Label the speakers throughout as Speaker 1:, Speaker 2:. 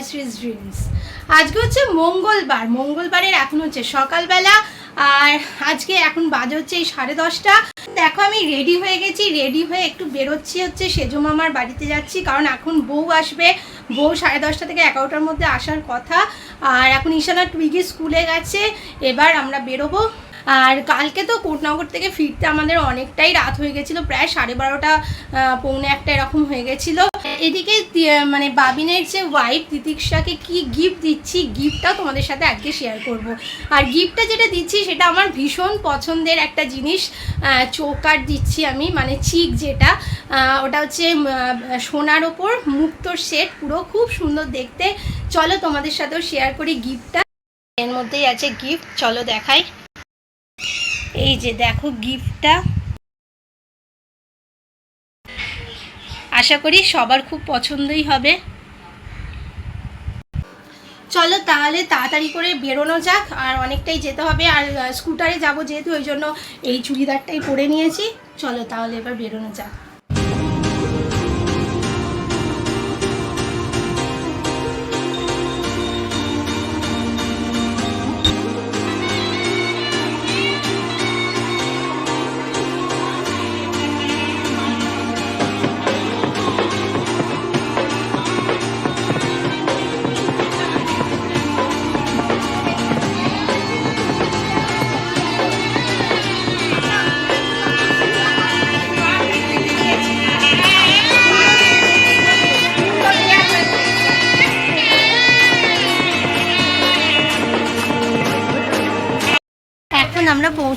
Speaker 1: Joyshree's dreams আজকে হচ্ছে মঙ্গলবার, মঙ্গলবারের এখন হচ্ছে সকালবেলা, আর আজকে এখন বাজে হচ্ছে এই সাড়ে দশটা। দেখো আমি রেডি হয়ে গেছি রেডি হয়ে একটু বেরোচ্ছি হচ্ছে, সেজো মামার বাড়িতে যাচ্ছি, কারণ এখন বউ আসবে। বউ সাড়ে দশটা থেকে এগারোটার মধ্যে আসার কথা। আর এখন ঈশানা টুইগি স্কুলে গেছে, এবার আমরা বেরোবো। আর কালকে তো কোটনগর থেকে ফিরতে আমাদের অনেকটাই রাত হয়ে গেছিল, প্রায় সাড়ে বারোটা পৌনে একটা এরকম হয়ে গেছিল। এদিকে মানে বাবিনের যে ওয়াইফ তিতিক্ষাকে কি গিফট দিচ্ছি গিফটটাও তোমাদের সাথে আজকে শেয়ার করব। আর গিফটটা যেটা দিচ্ছি, সেটা আমার ভীষণ পছন্দের একটা জিনিস চৌকাট দিচ্ছি আমি মানে চিক যেটা। ওটা হচ্ছে সোনার ওপর মুক্তোর সেট পুরো খুব সুন্দর দেখতে। চলো তোমাদের সাথেও শেয়ার করি গিফটটা এর মধ্যেই আছে গিফট চলো দেখাই। এই যে দেখো গিফটটা আশা করি সবার খুব পছন্দই হবে। চলো তাহলে তাড়াতাড়ি করে বেরোনো যাক, আর অনেকটাই যেতে হবে। আর স্কুটারে যাব যেহেতু, ওই জন্য এই চুড়িদারটাই পরে নিয়েছি। চলো তাহলে এবার বেরোনো যাক।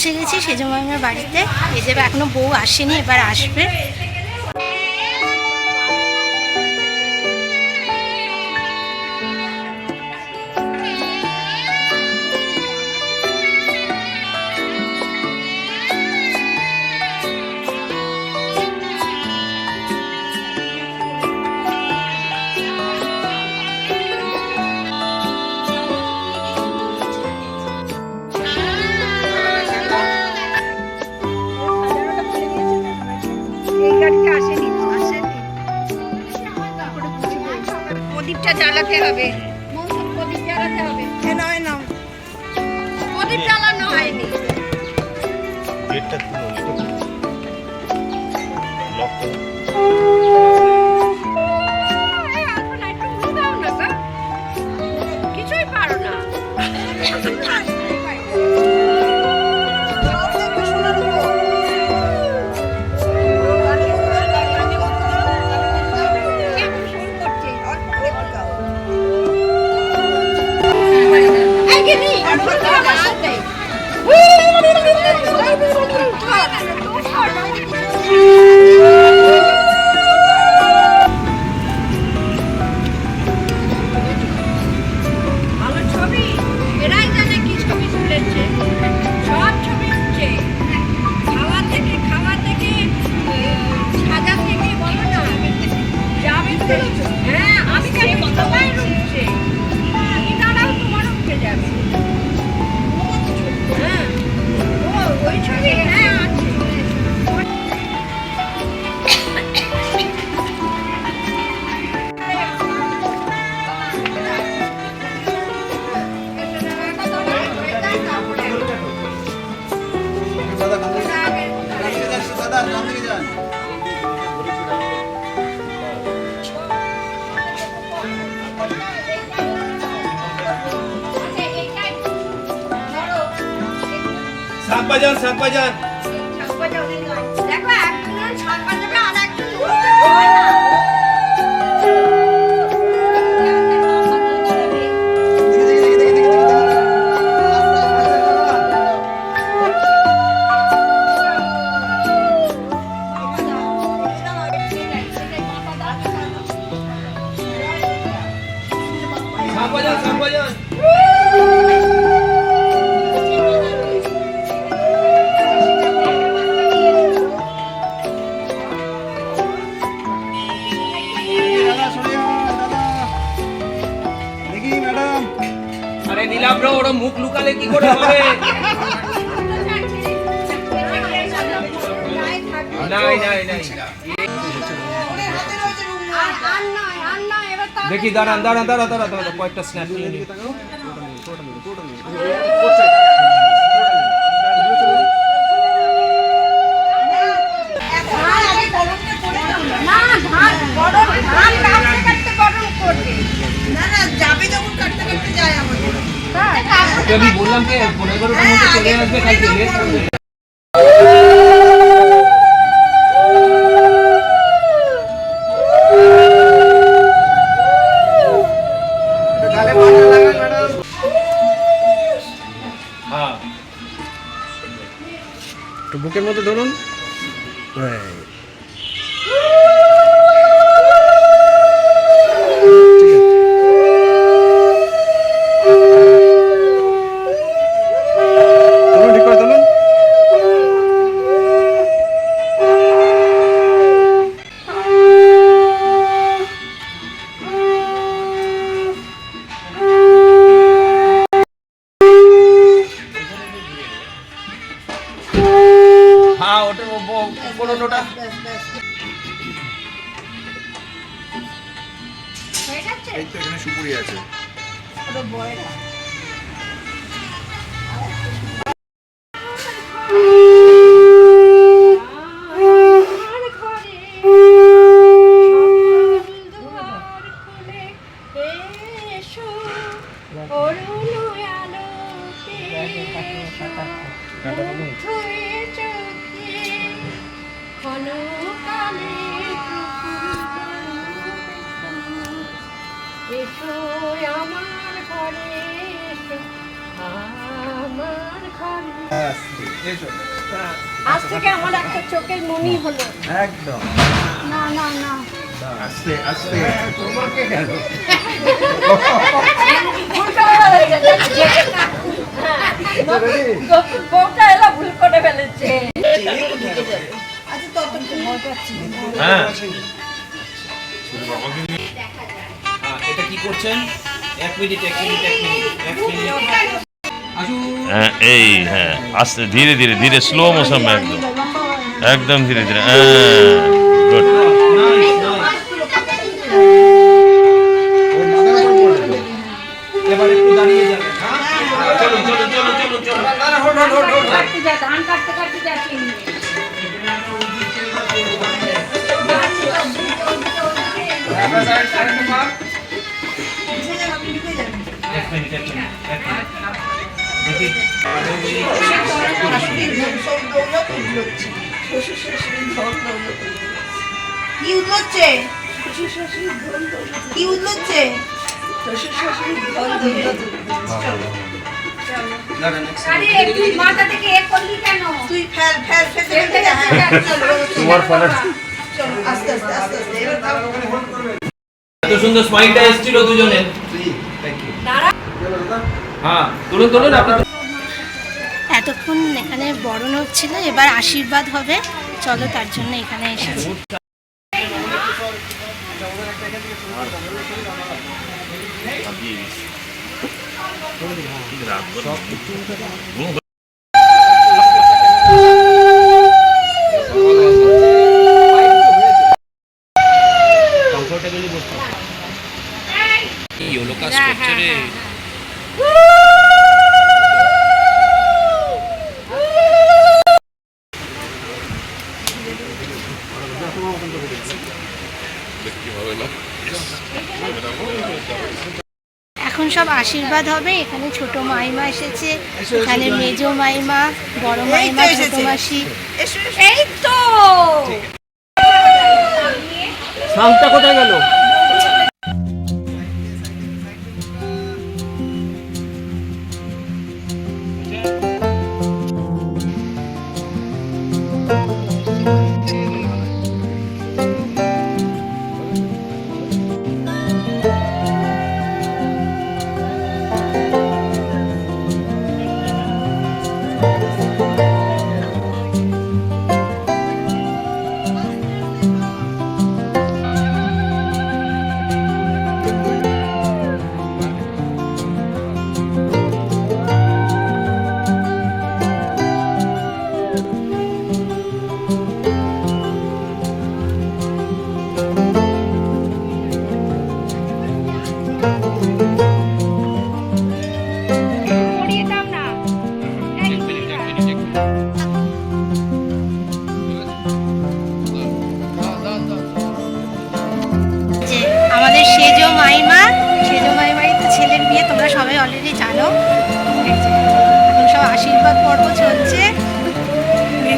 Speaker 1: পৌঁছে গেছি সেজমামের বাড়িতে। এই যে এখনও বউ আসেনি এবার আসবে।
Speaker 2: শাক বাজান শাক বাজান
Speaker 3: দেখো একজন ছাড় বাজাবে আর একজন
Speaker 4: নীলাভ মুখ লুকালে কি করে হবে? নাই নাই নাই।
Speaker 3: তার
Speaker 4: দেখি, দাঁড়ান দাঁড়ান দাঁড়া দাঁড়া দাঁড়া কয়েকটা স্ন্যাপ নিয়ে। আমি বললাম যে পনেরোটার মধ্যে চলে আসবে কালকে
Speaker 3: বউটা এলা ভুল করে ফেলেছে।
Speaker 4: হ্যাঁ। হ্যাঁ, এটা কি করছেন এক মিনিট এক মিনিট এক মিনিট এক মিনিট
Speaker 5: হ্যাঁ এই হ্যাঁ আস্তে ধীরে ধীরে ধীরে স্লো মোশন একদম। একদম ধীরে ধীরে হ্যাঁ।
Speaker 6: চলো,
Speaker 7: তোমার ফলে
Speaker 6: আস্তে আস্তে আস্তে আস্তে
Speaker 4: সুন্দর স্মাইলটা এসেছিল দুজনের। হ্যাঁ তুলুন তুলুন আপনি
Speaker 1: এতক্ষণ এখানে বরণ হচ্ছিল এবার আশীর্বাদ হবে। চলো তার জন্য এখানে এসেছি সব আশীর্বাদ হবে। এখানে ছোট মাইমা এসেছে এখানে মেজ মাইমা বড় মাইমা ছোট মাসি।
Speaker 3: এই তো!
Speaker 4: কোথায় গেল?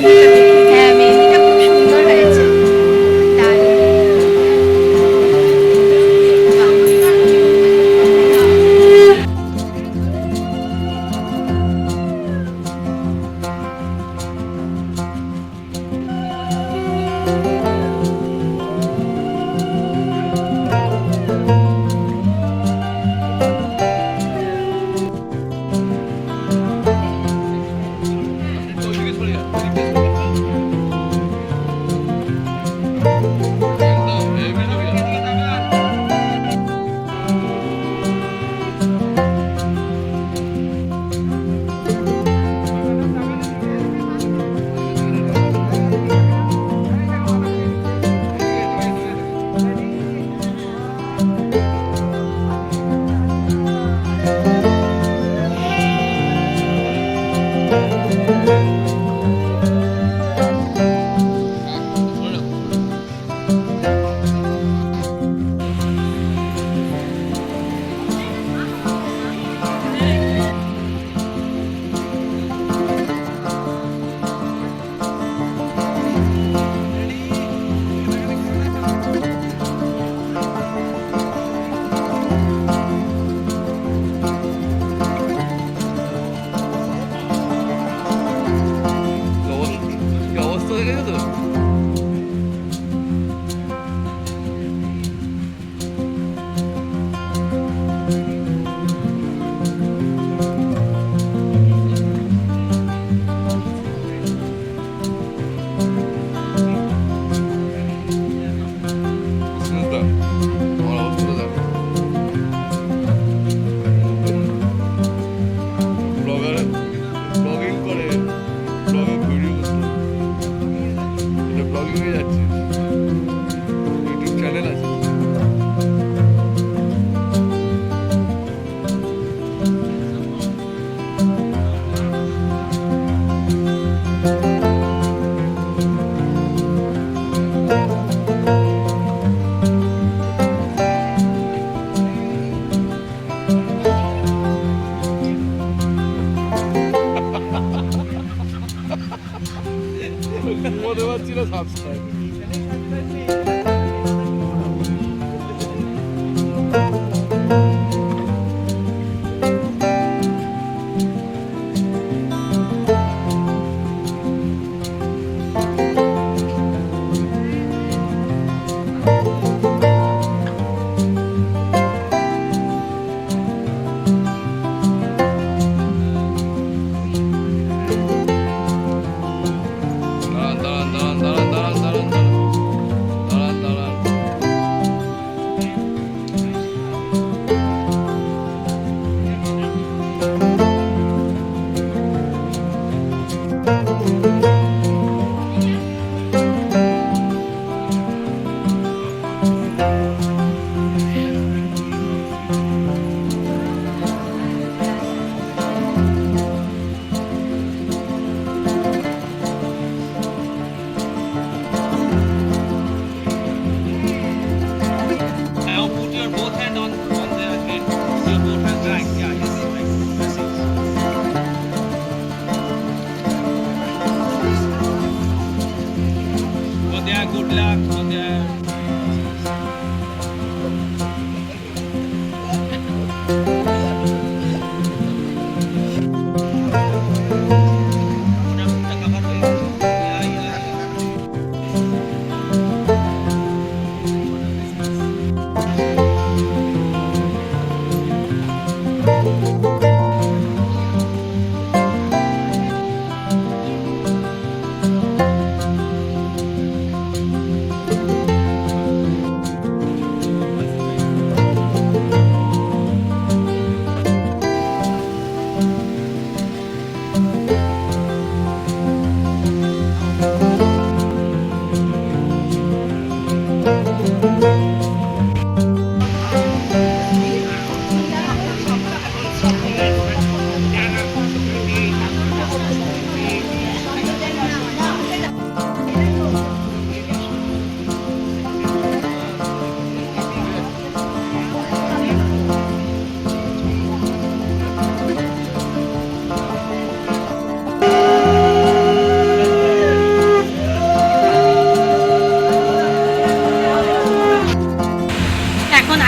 Speaker 8: হ্যাঁ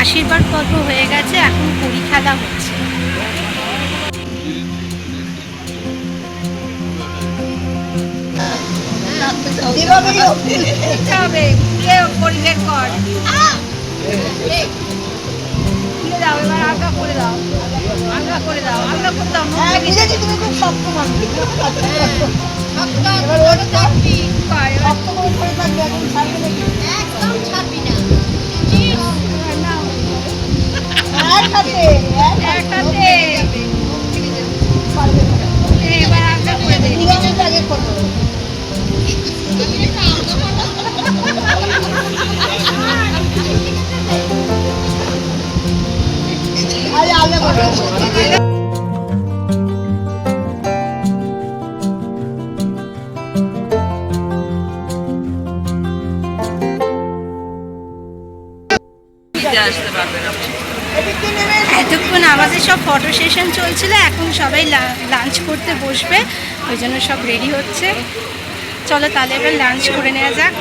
Speaker 1: অল্প হয়ে গেছে এখন পুরি খেলা হচ্ছে।
Speaker 6: যেভাবেই হোক।
Speaker 3: দিতে হবে কে
Speaker 1: সবাই লাঞ্চ করতে বসবে ওই জন্য সব রেডি হচ্ছে। চলো তাহলে এবার লাঞ্চ করে নেওয়া যাক।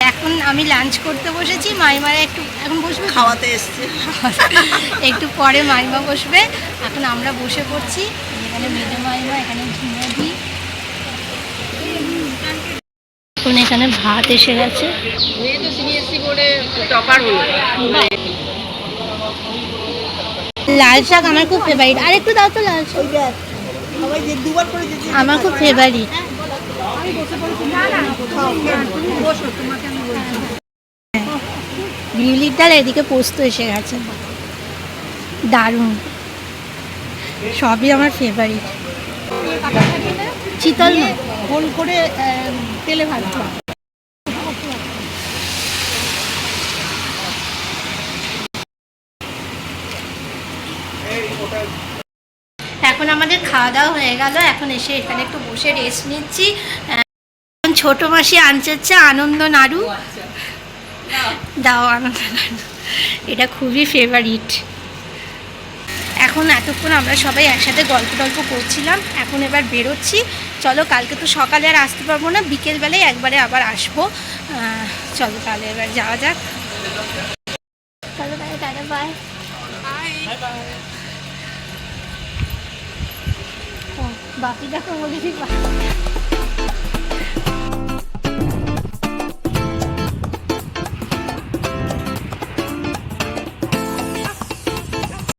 Speaker 1: এখন আমি লাঞ্চ করতে বসেছি মাইমারা একটু এখন বসবে?
Speaker 6: খাওয়াতে এসছে।
Speaker 1: একটু পরে মাইমা বসবে। এখন আমরা বসে পড়ছি এখানে মেজো মাইমা এখানে ঝুমাদি এখন এখানে ভাত এসে গেছে।
Speaker 3: মেয়ে তো সিবিএসসি বোর্ডে টপার হলো।
Speaker 1: লাল শাক আমার খুব ফেভারিট আর একটু দাও তো লাল শাক।
Speaker 6: ওই দেখ সবাই যে দুবার করে যেতে
Speaker 1: আমার খুব ফেভারিট বিউলির ডাল এদিকে পোস্ত এসে গেছে। দারুণ। সবই আমার ফেভারিট চিতল গোল করে তেলে ভাজতে এখন আমাদের খাওয়া দাওয়া হয়ে গেল। এখন এসে এখানে একটু বসে রেস্ট নিচ্ছি। এখন ছোট মাসি আনছে হচ্ছে আনন্দ নাড়ু। দাও আনন্দ নাড়ু। এটা খুবই ফেভারিট এখন এতক্ষণ আমরা সবাই একসাথে গল্প টল্প করছিলাম। এখন এবার বেরোচ্ছি। চলো, কালকে তো সকালে আর আসতে পারব না বিকেলবেলায় একবারে আবার আসব। চলো তাহলে এবার যাওয়া যাক। চলো তাহলে বাই বলেছি